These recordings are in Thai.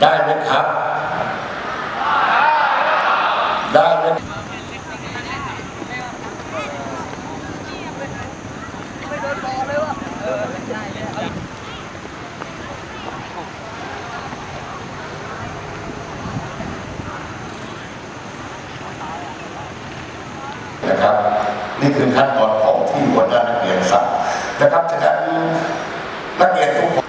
ได้ไหมครับ ได้ไหมนะครับ นี่คือขั้นตอนของที่หัวหน้านักเรียนสั่งนะครับฉะนั้นนักเรียนทุกคน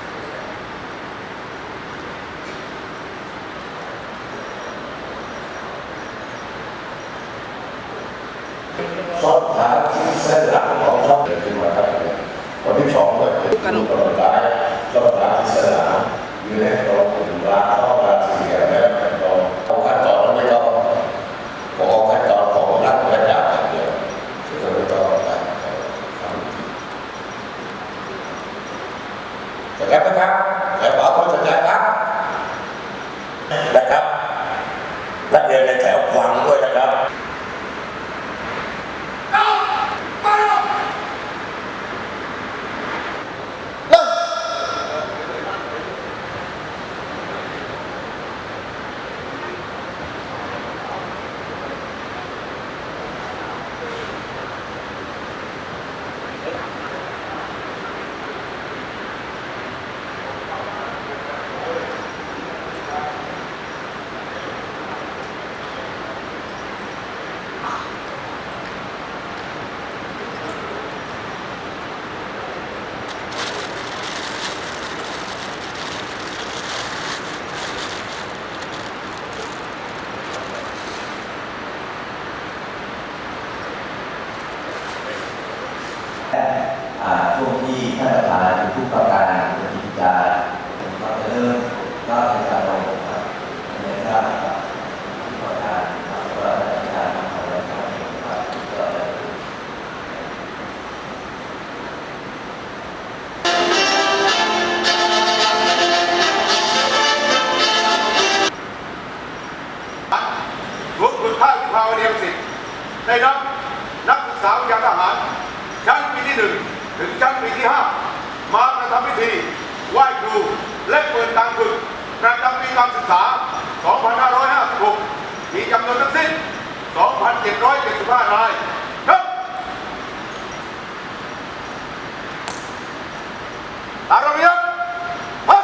การศึกษา 2556 มีจำนวนทั้งสิ้น 2,775 รายครับตามระเบียบพัก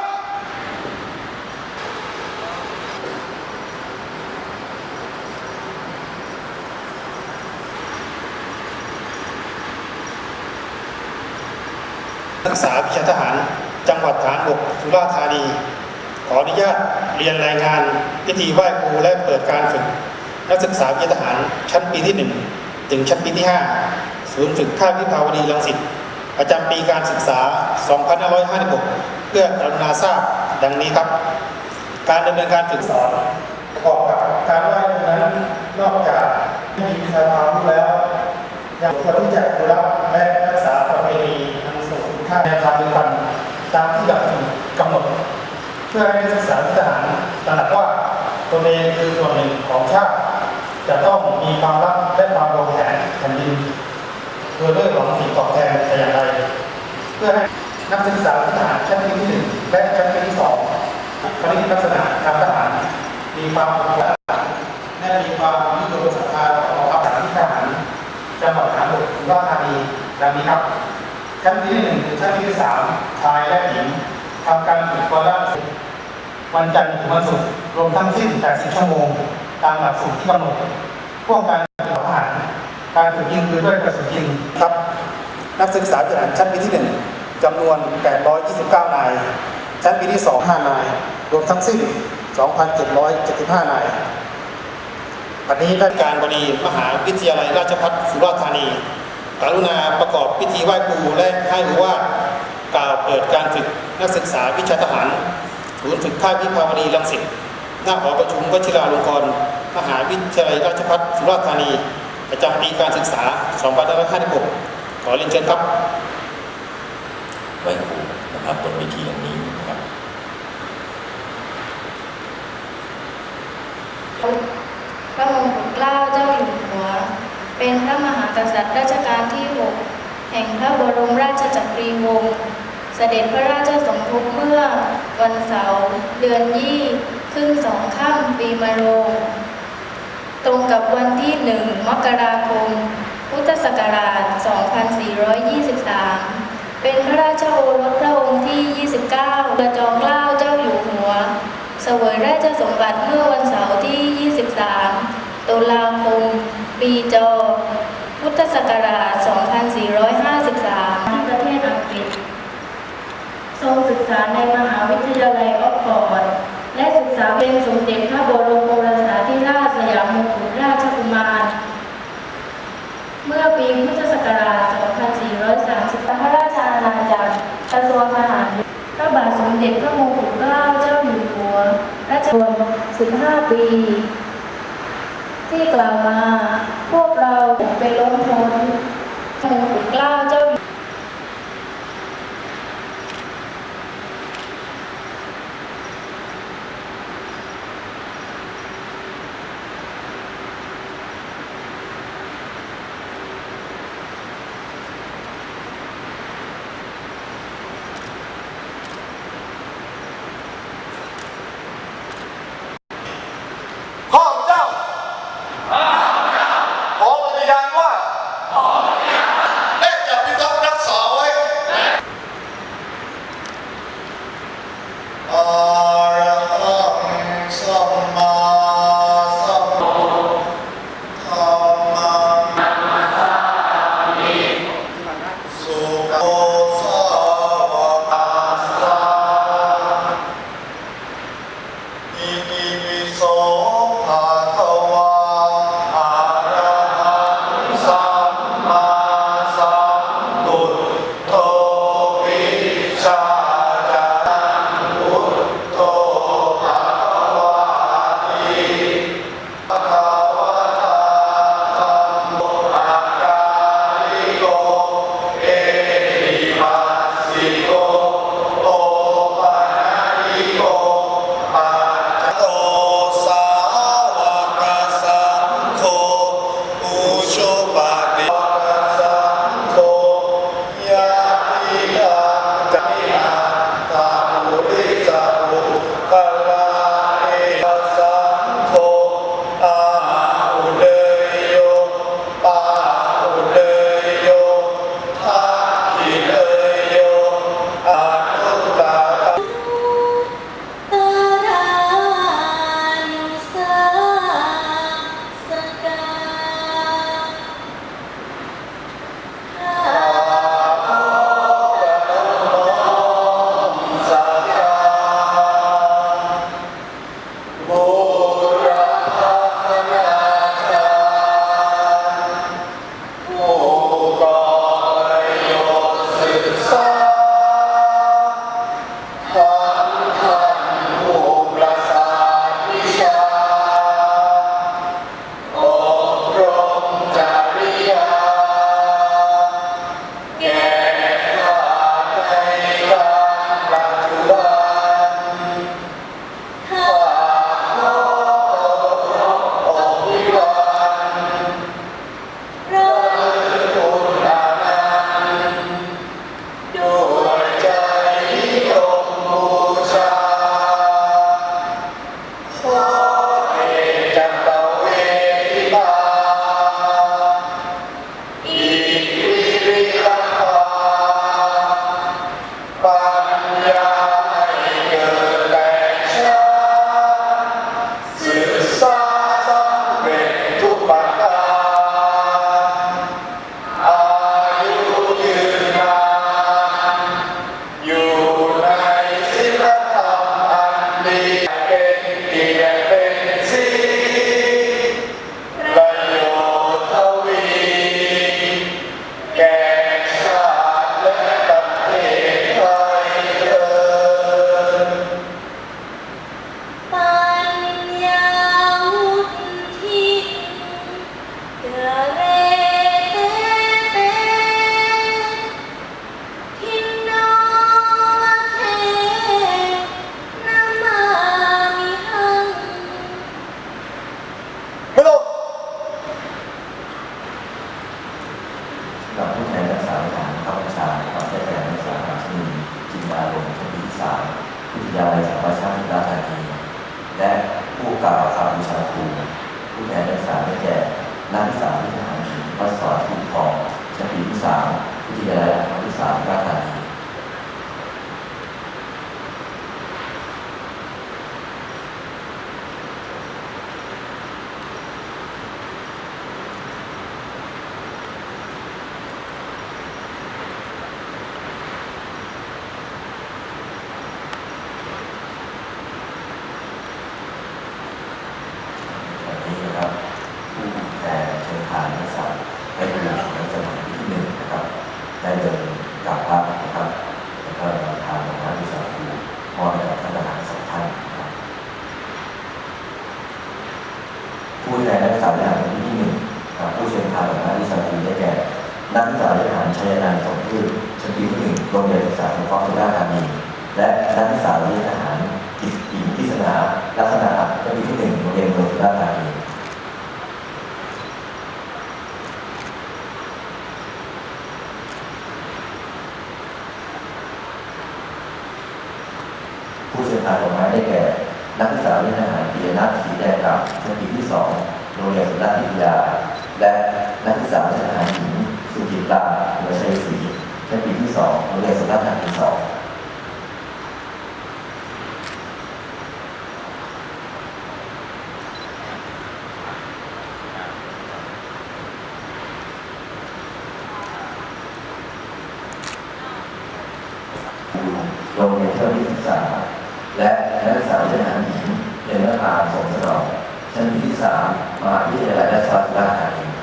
นักศึกษาวิชาทหาร จังหวัดฐานบกสุราษฎร์ธานี ขออนุญาตเรียนรายงานพิธีไหว้ครูและเปิดการฝึก นักศึกษาวิชาทหารชั้นปีที่ 1 ถึงชั้นปีที่ 5 ศูนย์ฝึกค่ายวิภาวดีรังสิตประจำปีการศึกษา 2556 เพื่อกรุณาทราบดังนี้ครับ การดำเนินการฝึกสอนประกอบกับการไหว้ครูนั้นนอกจากมีวิชาความรู้แล้วยังควรที่จะอนุรักษ์และรักษาประเพณีอันทรงคุณค่าในทางเดียกันตามที่กำหนด พื่อให้นักศึกษาทหารตระหนักว่าตนเองคือส่วนหนึ่งของชาติ จะต้องมีความรักและความรวมแผนแผ่นดินโดยไม่หวังสิ่งตอบแทนแต่อย่างใดเพื่อให้นักศึกษาทหารชั้นปีที่หนึ่งและชั้นปีที่สองปฏิบัติลักษณะทางทหาร มีความผูกพันและมีความนิยมศรัทธาต่อกองทัพที่ทหารจังหวัดฐานบกสุราษฎร์ธานีดังนี้ครับชั้นที่หนึ่งถึงชั้นที่สามชายและหญิงทำการฝึกวันละ วันจันทร์ถึงวันศุกร์รวมทั้งสิ้น 80 ชั่วโมง ตามหลักสูตรที่กำหนดพวกการฝึกทหารการฝึกยิงปืนด้วยกระสุนจริงครับ นักศึกษาทหารชั้นปีที่หนึ่งจำนวน 829 นาย ชั้นปีที่สอง5นาย รวมทั้งสิ้น 2,775 นายวันนี้ด้การบดีมหาวิทยาลัยราชภัฏสุราษฎร์ธานี กรุณาประกอบพิธีไหว้ครูและให้รู้ว่ากล่าวเปิดการฝึกนักศึกษาวิชาทหาร ศูนย์ฝึกค่ายวิภาวดีรังสิตหน้าหอประชุมวชิราลงกรณ์มหาวิทยาลัยราชภัฏสุราษฎร์ธานี ประจำปีการศึกษา 2556 ขอเรียนเชิญครับไว้ครูนะครับบนเวทีอย่างนี้นะครับพระมงกุฎเกล้าเจ้าอยู่หัว เป็นพระมหากษัตริย์รัชกาลที่ 6 แห่งพระบรมราชจักรีวงศ์ เสด็จพระราชสมภพเมื่อวันเสาร์เดือนยี่ขึ้นสองค่ำปีมะโรง ตรงกับวันที่หนึ่งมกราคม พุทธศักราช 2423 เป็นพระราชโอรสพระองค์ที่ 29 ประจอมเกล้าเจ้าอยู่หัว เสวยราชสมบัติเมื่อวันเสาร์ที่ 23 ตุลาคม ปีจอ พุทธศักราช 2453 ที่ประเทศอังกฤษ ทรงศึกษาในมหาวิทยาลัยออกฟอร์ดและศึกษาเป็นสมเด็จพระบรมโอรสาธิราชสยามมงกุฎราชกุมาร เมื่อปีพุทธศักราช 2430 พระราชอาณาจักรกระทรวงทหารพระบาทสมเด็จพระมงกุฎเกล้าเจ้าอยู่หัวรัชกาล15 ปี ที่กล่าวมา พวกเราเป็นล้นพ้นมงกุฎเกล้าเจ้า ล้านสาม ชัยนันท์สมพืชชั้นปีที่หนึ่งโรงเรียนศึกษาสงเคราะห์สุราษฎร์ธานี และนักศึกษาวิทยาลัยกิจหญิงที่สนาลักษณะชั้นปีที่หนึ่งโรงเรียนเมืองสุราษฎร์ธานีผู้เชี่ยวชาญดอกไม้ได้แก่ นักศึกษาวิทยาลัยปียนัทศรีแดงกับชั้นปีที่สองโรงเรียนสุราษฎร์วิทยา และนักศึกษาวิทยาลัยหญิงสุจิตรา ชั้นปีที่สองโรงเรียนสุราษฎร์ธานีสองโรงเรียนเทอมที่ศึกษา และนักศึกษาทยาลัยหญิงเรียนรัฐบาลสมสนองชั้นปีที่สามมหาวิทยาลัยราชภัฏสุราษฎร์ธานี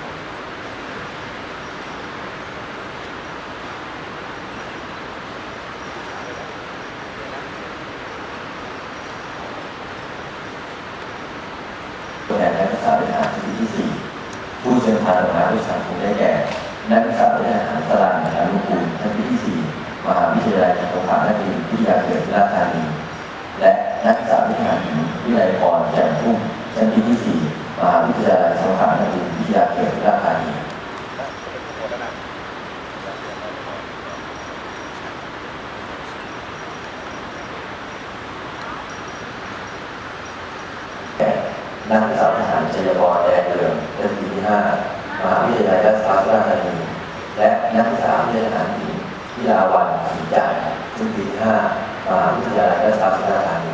5มหาวิทยาลัยรัฐศสตร์ราชธานีและนักศึกษาวิทยาลัยหญิลาวันสีจันทร์ซึ่งปี5มหาวิทยาลัยรัฐศสตร์ราชธานี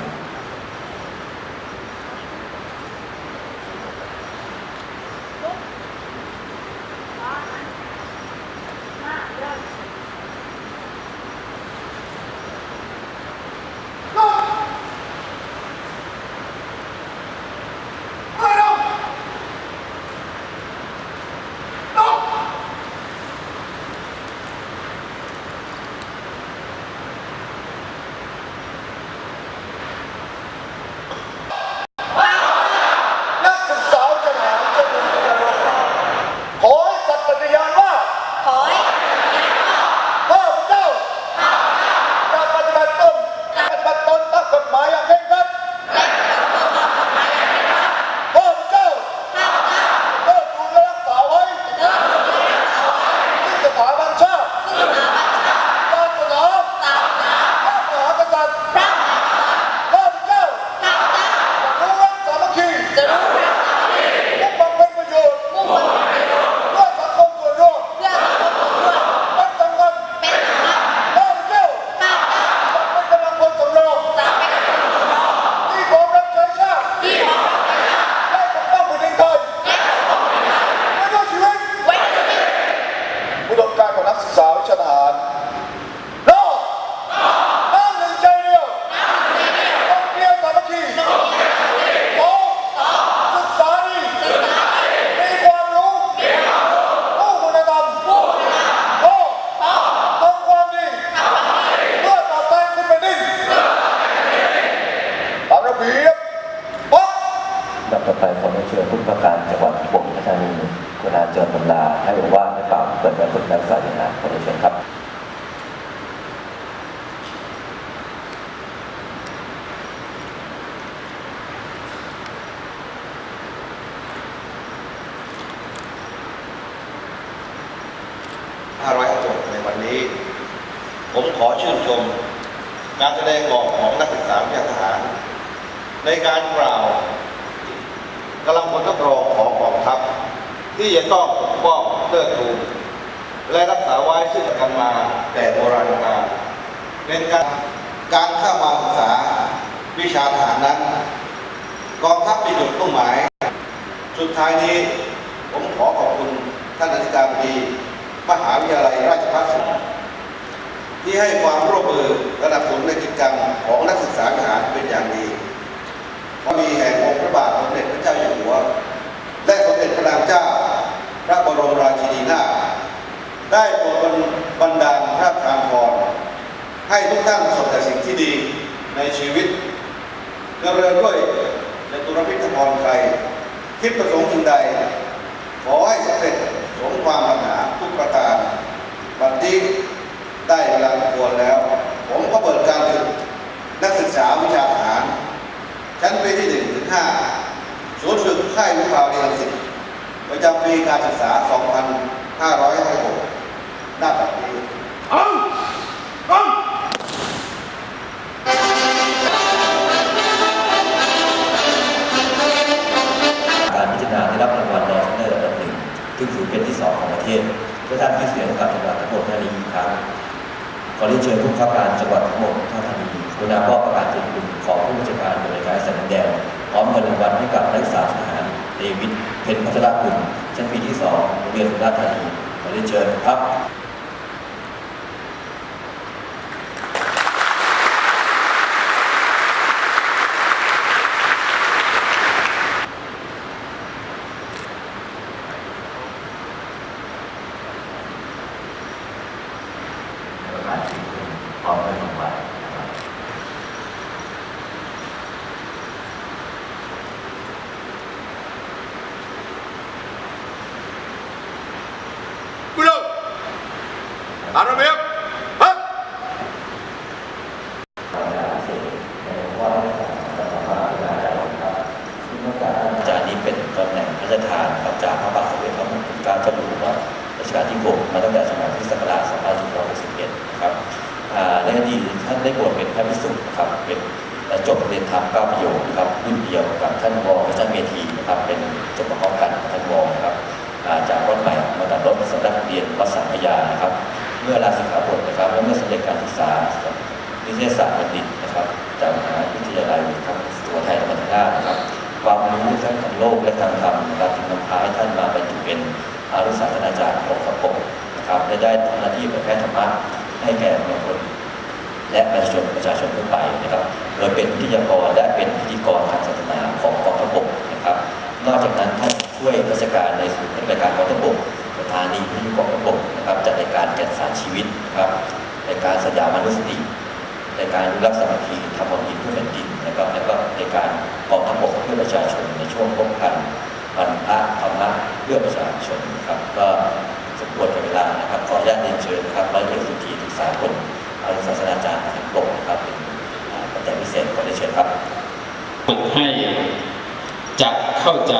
ที่จะต้องปกป้องเลิดทูนและรักษาไว้ซึ่งกันมาแต่โบราณกาลเป็นการการเข้ามาศึกษาวิชาทหารนั้นกองทัพมีจุดมุ่งหมาย สุดท้ายนี้ผมขอขอบคุณท่านอธิการบดีมหาวิทยาลัยราชภัฏสุราษฎร์ที่ให้ความร่วมมือระดับสนุนในกิจกรรมของนักศึกษาทหารเป็นอย่างดีพอมีแห่งองค์พระบาทสมเด็จพระเจ้าอยู่หัว และสมเด็จพระนางเจ้า พระบรมราชินีนาถได้โปรดบันดาลพระทานพรให้ทุกท่านประสบแต่สิ่งที่ดีในชีวิตเจริญด้วยในตุรพิธพรไทยคิดประสงค์สิ่งใด ขอให้สำเร็จสมความปรารถนาทุกประการบัดนี้ได้เวลาควรแล้ว ผมก็เปิดการฝึกนักศึกษาวิชาทหาร ชั้นปีที่1ถึง5ศูนย์ฝึกค่ายวิภาวดีรังสิต ประจำปีการศึกษา 2556หน้าแบบนี้เอาเอาการพิจารณาได้รับรางวัลรองชนะเลิศอันดับหนึ่งซึ่งถือเป็นที่สองของประเทศเพื่อสร้างชื่อเสียงให้กับจังหวัดทั้งหมดในนี้อีกครั้งขอเรียนเชิญผู้บังคับการจังหวัดทั้งหมดท่าธานีกรุณามอบประกาศเกียรติคุณของผู้บัญชาการหน่วยการสันแดงพร้อมเงินรางวัลให้กับนักศึกษาทหารเดวิด เพ็นพัชรคุณชั้นปีที่สองโรงเรียนสุราษฎร์ธานีขอเรียนเชิญครับ ประกาศเกียรติคุณพร้อมด้วยรางวัลนะครับ กูเลิกตามระเบียบฮะ อาจารย์นี้เป็นตำแหน่งพระราชทานนะครับจากพระบาทสมเด็จพระมงกุฎเกล้าเจ้าอยู่หัวรัชกาลที่ 6 มาตั้งแต่สมัยพุทธศักราช2561นะครับอ่าในอดีตท่านได้บวชเป็นพระภิกษุนะครับเป็นและจบเรียนธรรมเก้าประโยคนะครับรุ่นเดียวกับท่านวพระเจ้าเมธีนะครับเป็นจบมาพร้อมกันกับท่านวนะครับอ่าจากวัดใหม่มาตัดรถสำนักเรียนวัดสังพยา นะครับ เมื่อลาสิกขาบทนะครับและเมื่อสำเร็จการศึกษานิเทศศาสตร์บัณฑิตนะครับจากมหาวิทยาลัยทั้งสุโขทัยธรรมราชนะครับความรู้ทั้งทางโลกและทางธรรมนะครับจึงนำพาให้ท่านมาบรรจุเป็นอารุศาสนาจารย์ของพระปกนะครับและได้ทำหน้าที่เผยแพร่ธรรมะให้แก่มวลชนและประชาชนประชาชนทั่วไปนะครับโดยเป็นวิทยากรและเป็นพิธีกรทางศาสนาของกองทัพบกนะครับ นอกจากนั้นท่านช่วยราชการในศูนย์ปฏิบัติการกองทัพบก ถานีวิทยุกองทัพบกนะครับจัดรายการแก่นสารชีวิตนะครับรายการสยามมนุษยสติในการรักษามัคคีทำความดีเพื่อแผ่นดินนะครับแล้วก็ในการกองทัพบกเพื่อประชาชนในช่วงพบกันวันพระธรรมะเพื่อประชาชนครับก็สมควรกับเวลานะครับขออนุญาตเรียนเชิญนะครับร้อยเอกสุธีศึกษาคนอารุศาสนาจารย์ทหารบกนะครับเป็นปัจจัยพิเศษขอเรียนเชิญครับฝึกให้จักเข้าใจ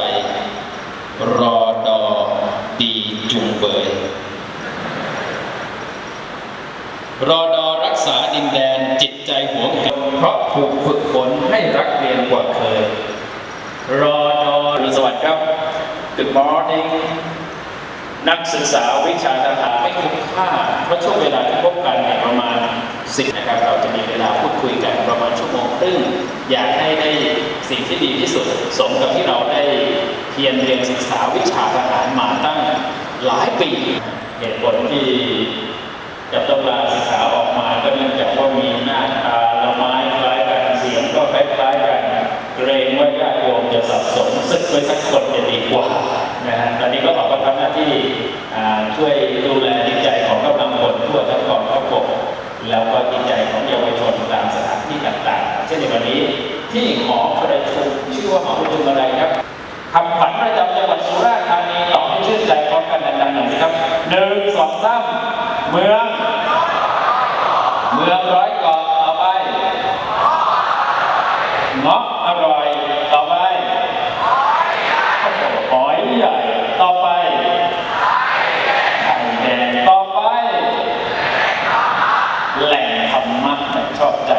รอ ย รอดอรักษาดินแดนจิตใจหัวงแหนเพราะถูกฝึกฝนให้รักเรียนกว่าเคย รอดอสวัสดีครับ Good morning นักศึกษาวิชาทหารไม่คุ้มค่าเพราะช่วงเวลาที่พบกันเนประมาณสิบนะครับเราจะมีเวลาพูดคุยกันประมาณชั่วโมงครึ่งอยากให้ได้สิ่งที่ดีที่สุด สมกับที่เราได้เพียรเรียนศึกษาวิชาทหารมาตั้ง หลายปีเหตุผลที่กับตำราศึกษาออกมาก็เนื่องจากว่ามีหน้าตาละไม้คล้ายกันเสียงก็คล้ายๆกันเกรงว่าญาติโยมจะสับสนสึกไปสักคนจะดีกว่านะฮะตอนนี้ก็ขอทำหน้าที่ช่วยดูแลจิตใจของกำลังพลทั่วทั้งกองทัพบกแล้วก็จิตใจของเยาวชนตามสถานที่ต่างๆ เช่นในวันนี้ที่หอประชุมชื่อว่าหอประชุมอะไรครับคำขวั สามเมือง เมืองร้อยเกาะต่อไปเงาะอร่อยต่อไปหอยใหญ่ต่อไปไข่แดงต่อไป แหล่งธรรมะชอบใจ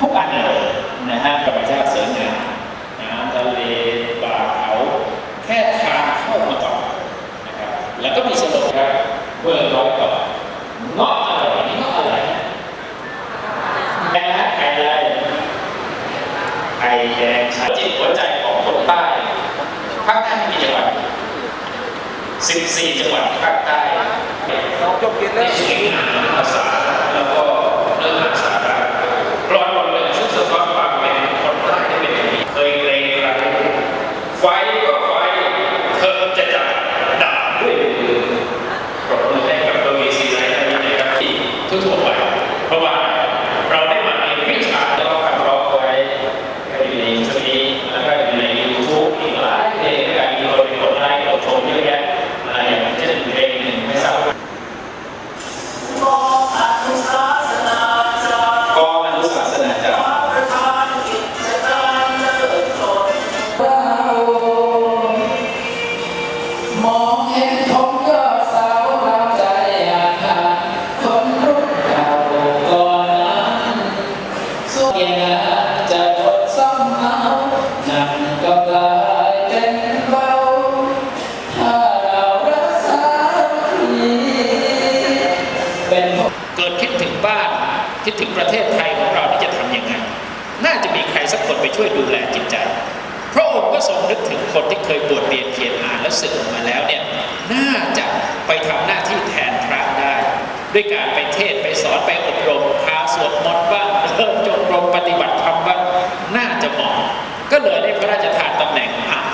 ทุกอันเลยนะฮะธรรมชาติสวยงามน้ำทะเลป่าเขา แค่ทางเข้ามาก่อนนะครับ แล้วก็มีสโลครับ เมื่อร้อยเกาะเงาะอร่อยนี่เงาะอะไรนะแดงนะไข่อะไรไข่แดงชัดจิตหัวใจของคนใต้ภาคใต้มีกี่จังหวัด14 จังหวัดภาคใต้ที่สวยงามภาษาแล้วก็เนื้อหาสา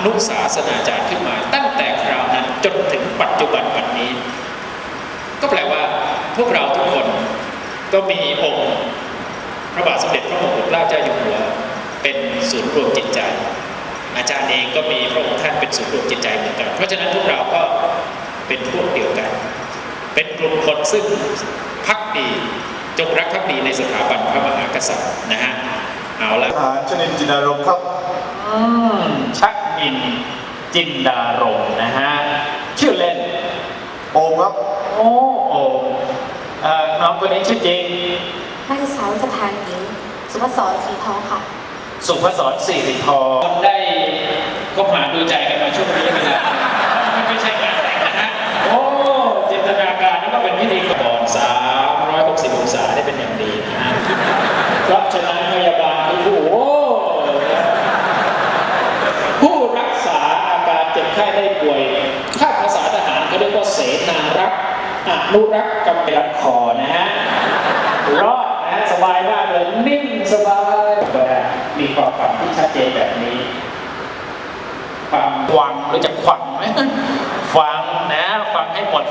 นุศาสนาจารย์ขึ้นมา ตั้งแต่คราวนั้นจนถึงปัจจุบันวันนี้ ก็แปลว่าพวกเราทุกคนก็มีองค์พระบาทสมเด็จพระมงกุฎเกล้าเจ้าอยู่หัวเป็นศูนย์รวมจิตใจ อาจารย์เองก็มีพระองค์ท่านเป็นศูนย์รวมจิตใจเหมือนกัน เพราะฉะนั้นพวกเราก็เป็นพวกเดียวกัน เป็นกลุ่มคนซึ่งพักดีจงรักพักดีในสถาบันพระมหากษัตริย์นะฮะเอาละอาหารชนิจินารมครับ อืมชัก อินจินดารมนะฮะชื่อเล่น โอมครับโอ้โอมน้องคนนี้ชื่อจริง นักศึกาวสชาทางหญิง สุภศรสีทองค่ะ สุภศรสิริทองได้คบหาดูใจกันมาช่วงระยะ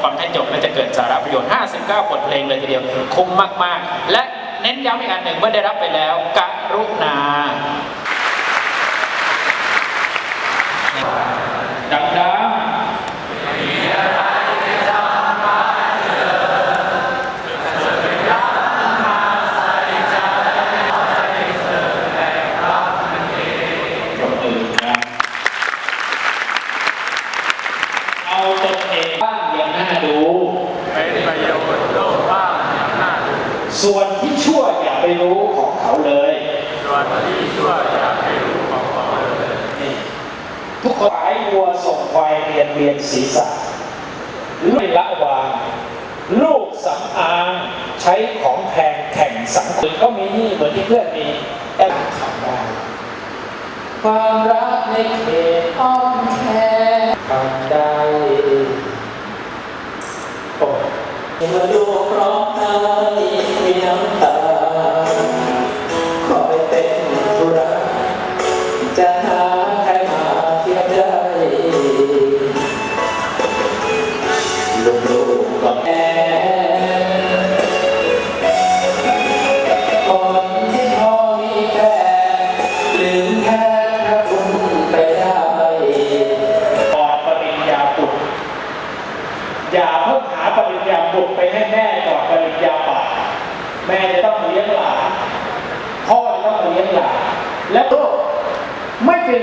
ฟังให้จบและจะเกิดสาระประโยชน์ 59 บทเพลงเลยทีเดียว คุ้มมาก ๆ และเน้นย้ำอีกอันหนึ่งเมื่อได้รับไปแล้วกรุณา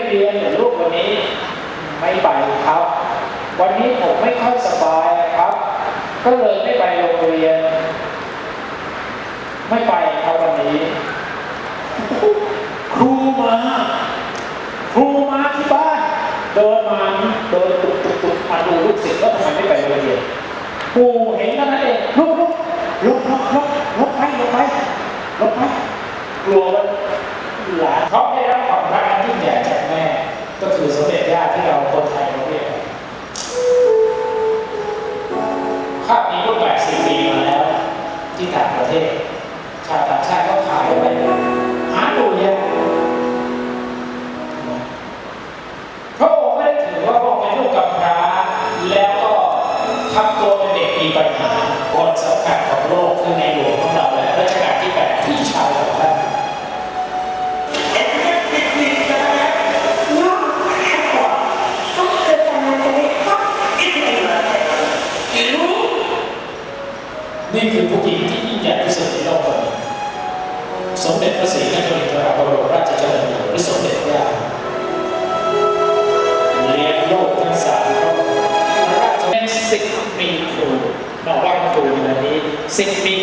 เรียนหรือลูกวันนี้ ไม่ไปครับ วันนี้ผมไม่ค่อยสบายครับ ก็เลยไม่ไปโรงเรียน ไม่ไปครับวันนี้ ครูมาครูมาที่บ้านเดินมาเดินตุกตุกตุกมาดูลูกศิษย์ว่าทำไมไม่ไปโรงเรียนครูเห็นนั่นะเองลูก 10 feet